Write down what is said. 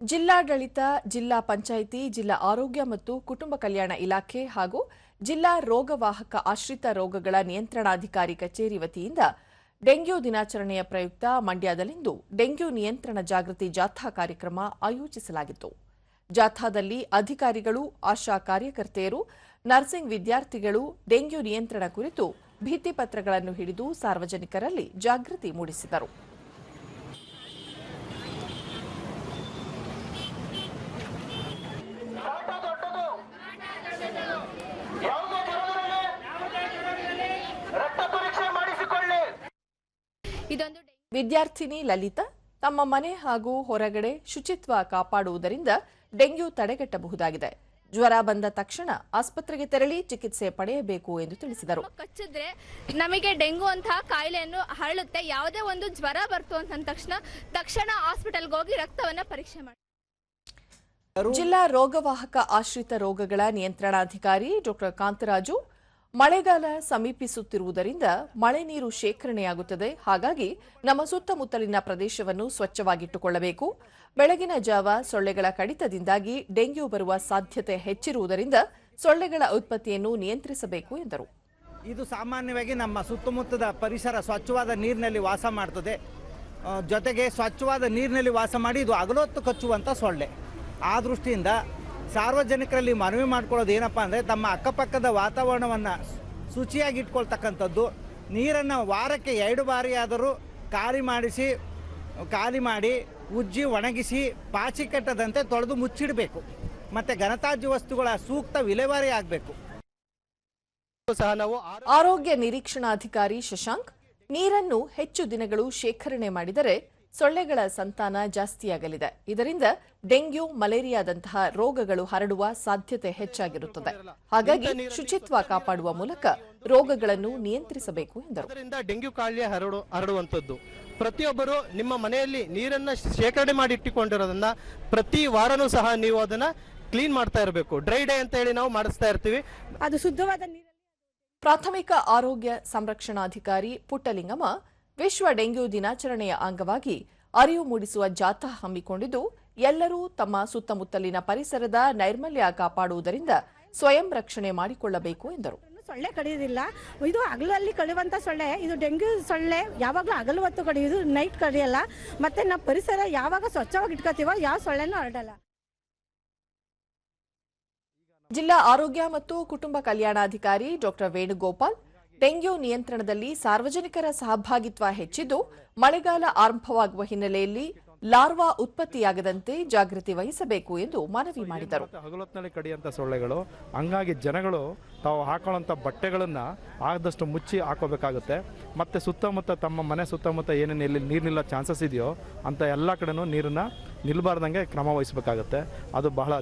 ಜಿಲ್ಲಾಡಳಿತ, ಜಿಲ್ಲಾ ಪಂಚಾಯಿತಿ, ಜಿಲ್ಲಾ ಆರೋಗ್ಯ ಮತ್ತು ಕುಟುಂಬ ಕಲ್ಯಾಣ ಇಲಾಖೆ ಹಾಗೂ ಜಿಲ್ಲಾ ರೋಗವಾಹಕ ಆಶ್ರಿತ ರೋಗಗಳ ನಿಯಂತ್ರಣಾಧಿಕಾರಿ ಕಚೇರಿ ವತಿಯಿಂದ ಡೆಂಗ್ಯೂ ದಿನಾಚರಣೆಯ ಪ್ರಯುಕ್ತ ಮಂಡ್ಯದಲ್ಲಿಂದು ಡೆಂಗ್ಯೂ ನಿಯಂತ್ರಣ ಜಾಗೃತಿ ಜಾಥಾ ಕಾರ್ಯಕ್ರಮ ಆಯೋಜಿಸಲಾಗಿತ್ತು. ಜಾಥಾದಲ್ಲಿ ಅಧಿಕಾರಿಗಳು, ಆಶಾ ಕಾರ್ಯಕರ್ತೆಯರು, ನರ್ಸಿಂಗ್ ವಿದ್ಯಾರ್ಥಿಗಳು, ಡೆಂಗ್ಯೂ ನಿಯಂತ್ರಣ ಕುರಿತು ಭಿತ್ತಿಪತ್ರಗಳನ್ನು ಹಿಡಿದು ಸಾರ್ವಜನಿಕರಲ್ಲಿ ಜಾಗೃತಿ ಮೂಡಿಸಿದರು. ಇದೊಂದು ವಿದ್ಯಾರ್ಥಿನಿ ಲಲಿತ ತಮ್ಮ ಮನೆ ಹಾಗೂ ಹೊರಗಡೆ ಶುಚಿತ್ವ ಕಾಪಾಡುವುದರಿಂದ ಡೆಂಗ್ಯೂ ತಡೆಗಟ್ಟಬಹುದಾಗಿದೆ. ಜ್ವರ ಬಂದ ತಕ್ಷಣ ಆಸ್ಪತ್ರೆಗೆ ತೆರಳಿ ಚಿಕಿತ್ಸೆ ಪಡೆಯಬೇಕು ಎಂದು ತಿಳಿಸಿದರು. ಕಚ್ಚಿದ್ರೆ ನಮಗೆ ಡೆಂಗು ಅಂತ ಕಾಯಿಲೆಯನ್ನು ಹರಳುತ್ತೆ ಯಾವುದೇ ಒಂದು ಜ್ವರ ಬರ್ತು ಅಂತ ತಕ್ಷಣ ತಕ್ಷಣ ಹಾಸ್ಪಿಟಲ್ಗೆ ಹೋಗಿ ರಕ್ತವನ್ನ ಪರೀಕ್ಷೆ ಮಾಡಿ ಜಿಲ್ಲಾ ರೋಗವಾಹಕ ಆಶ್ರಿತ ರೋಗಗಳ ನಿಯಂತ್ರಣಾಧಿಕಾರಿ ಡಾಕ್ಟರ್ ಕಾಂತರಾಜು ಮಳೆಗಾಲ ಸಮೀಪಿಸುತ್ತಿರುವುದರಿಂದ ಮಳೆ ನೀರು ಶೇಖರಣೆಯಾಗುತ್ತದೆ. ಹಾಗಾಗಿ ನಮ್ಮ ಸುತ್ತಮುತ್ತಲಿನ ಪ್ರದೇಶವನ್ನು ಸ್ವಚ್ಛವಾಗಿಟ್ಟುಕೊಳ್ಳಬೇಕು. ಬೆಳಗಿನ ಜಾವ ಸೊಳ್ಳೆಗಳ ಕಡಿತದಿಂದಾಗಿ ಡೆಂಗ್ಯೂ ಬರುವ ಸಾಧ್ಯತೆ ಹೆಚ್ಚಿರುವುದರಿಂದ ಸೊಳ್ಳೆಗಳ ಉತ್ಪತ್ತಿಯನ್ನು ನಿಯಂತ್ರಿಸಬೇಕು ಎಂದರು. ಇದು ಸಾಮಾನ್ಯವಾಗಿ ನಮ್ಮ ಸುತ್ತಮುತ್ತದ ಪರಿಸರ ಸ್ವಚ್ಛವಾದ ನೀರಿನಲ್ಲಿ ವಾಸ ಮಾಡ್ತದೆ. ಜೊತೆಗೆ ಸ್ವಚ್ಛವಾದ ನೀರಿನಲ್ಲಿ ವಾಸ ಮಾಡಿ ಇದು ಅಗಲೊತ್ತು ಕಚ್ಚುವಂಥ ಸೊಳ್ಳೆ. ಆ ದೃಷ್ಟಿಯಿಂದ ಸಾರ್ವಜನಿಕರಲ್ಲಿ ಮನವಿ ಮಾಡ್ಕೊಳ್ಳೋದು ಏನಪ್ಪ ಅಂದರೆ ತಮ್ಮ ಅಕ್ಕಪಕ್ಕದ ವಾತಾವರಣವನ್ನು ಶುಚಿಯಾಗಿ ಇಟ್ಕೊಳ್ತಕ್ಕಂಥದ್ದು ನೀರನ್ನು ವಾರಕ್ಕೆ ಎರಡು ಬಾರಿಯಾದರೂ ಆದರೂ ಖಾಲಿ ಮಾಡಿಸಿ ಖಾಲಿ ಮಾಡಿ ಉಜ್ಜಿ ಒಣಗಿಸಿ ಪಾಚಿ ಕಟ್ಟದಂತೆ ತೊಳೆದು ಮುಚ್ಚಿಡಬೇಕು. ಮತ್ತು ಘನತಾಜ್ಯ ವಸ್ತುಗಳ ಸೂಕ್ತ ವಿಲೇವಾರಿ ಆಗಬೇಕು. ಸಹ ನಾವು ಆರೋಗ್ಯ ನಿರೀಕ್ಷಣಾಧಿಕಾರಿ ಶಶಾಂಕ್ ನೀರನ್ನು ಹೆಚ್ಚು ದಿನಗಳು ಶೇಖರಣೆ ಮಾಡಿದರೆ ಸೊಳ್ಳೆಗಳ ಸಂತಾನ ಜಾಸ್ತಿಯಾಗಲಿದೆ. ಇದರಿಂದ ಡೆಂಗ್ಯೂ ಮಲೇರಿಯಾದಂತಹ ರೋಗಗಳು ಹರಡುವ ಸಾಧ್ಯತೆ ಹೆಚ್ಚಾಗಿರುತ್ತದೆ. ಹಾಗಾಗಿ ಶುಚಿತ್ವ ಕಾಪಾಡುವ ಮೂಲಕ ರೋಗಗಳನ್ನು ನಿಯಂತ್ರಿಸಬೇಕು ಎಂದರು. ಅದರಿಂದ ಡೆಂಗ್ಯೂ ಕಾಯಿಲೆ ಹರಡುವಂತದ್ದು ಹರಡುವಂಥದ್ದು. ಪ್ರತಿಯೊಬ್ಬರು ನಿಮ್ಮ ಮನೆಯಲ್ಲಿ ನೀರನ್ನ ಶೇಖರಣೆ ಮಾಡಿ ಇಟ್ಟುಕೊಂಡಿರೋದನ್ನ ಪ್ರತಿ ವಾರನೂ ಸಹ ನೀವು ಅದನ್ನ ಕ್ಲೀನ್ ಮಾಡ್ತಾ ಇರಬೇಕು. ಡ್ರೈ ಡೇ ಅಂತ ಹೇಳಿ ನಾವು ಮಾಡಿಸ್ತಾ ಇರ್ತೀವಿ. ಅದು ಶುದ್ಧವಾದ ಪ್ರಾಥಮಿಕ ಆರೋಗ್ಯ ಸಂರಕ್ಷಣಾಧಿಕಾರಿ ಪುಟ್ಟಲಿಂಗಮ್ಮ ವಿಶ್ವ ಡೆಂಗ್ಯೂ ದಿನಾಚರಣೆಯ ಅಂಗವಾಗಿ ಅರಿವು ಮೂಡಿಸುವ ಜಾಥಾ ಹಮ್ಮಿಕೊಂಡಿದ್ದು ಎಲ್ಲರೂ ತಮ್ಮ ಸುತ್ತಮುತ್ತಲಿನ ಪರಿಸರದ ನೈರ್ಮಲ್ಯ ಕಾಪಾಡುವುದರಿಂದ ಸ್ವಯಂ ರಕ್ಷಣೆ ಮಾಡಿಕೊಳ್ಳಬೇಕು ಎಂದರು. ಸೊಳ್ಳೆ ಕಡಿಯೋದಿಲ್ಲ. ಇದು ಹಗಲಲ್ಲಿ ಕಡಿಯುವಂಥ ಸೊಳ್ಳೆ. ಇದು ಡೆಂಗ್ಯೂ ಸೊಳ್ಳೆ. ಯಾವಾಗಲೂ ಹಗಲು ಹೊತ್ತು ಕಡಿಯೋದು ನೈಟ್ ಕಡಿಯಲ್ಲ. ಮತ್ತೆ ನಮ್ಮ ಪರಿಸರ ಯಾವಾಗ ಸ್ವಚ್ಛವಾಗಿ ಇಟ್ಕೋತೀವೋ ಯಾವ ಸೊಳ್ಳೆನೂ ಹರಡಲ್ಲ. ಜಿಲ್ಲಾ ಆರೋಗ್ಯ ಮತ್ತು ಕುಟುಂಬ ಕಲ್ಯಾಣಾಧಿಕಾರಿ ಡಾಕ್ಟರ್ ವೇಣುಗೋಪಾಲ್ ಡೆಂಗ್ಯೂ ನಿಯಂತ್ರಣದಲ್ಲಿ ಸಾರ್ವಜನಿಕರ ಸಹಭಾಗಿತ್ವ ಹೆಚ್ಚಿದ್ದು ಮಳೆಗಾಲ ಆರಂಭವಾಗುವ ಹಿನ್ನೆಲೆಯಲ್ಲಿ ಲಾರ್ವಾ ಉತ್ಪತ್ತಿಯಾಗದಂತೆ ಜಾಗೃತಿ ವಹಿಸಬೇಕು ಎಂದು ಮನವಿ ಮಾಡಿದರು. ಹಗಲೊತ್ತಿನಲ್ಲಿ ಕಡಿಯಂಥ ಸೊಳ್ಳೆಗಳು ಹಂಗಾಗಿ ಜನಗಳು ತಾವು ಹಾಕೊಳ್ಳೋಂಥ ಬಟ್ಟೆಗಳನ್ನು ಆದಷ್ಟು ಮುಚ್ಚಿ ಹಾಕೋಬೇಕಾಗುತ್ತೆ. ಮತ್ತು ಸುತ್ತಮುತ್ತ ತಮ್ಮ ಮನೆ ಸುತ್ತಮುತ್ತ ಏನೇನು ಎಲ್ಲಿ ನೀರು ನಿಲ್ಲೋ ಚಾನ್ಸಸ್ ಇದೆಯೋ ಅಂತ ಎಲ್ಲ ಕಡೆನೂ ನೀರನ್ನು ನಿಲ್ಬಾರ್ದಂಗೆ ಕ್ರಮ ವಹಿಸಬೇಕಾಗುತ್ತೆ. ಅದು ಬಹಳ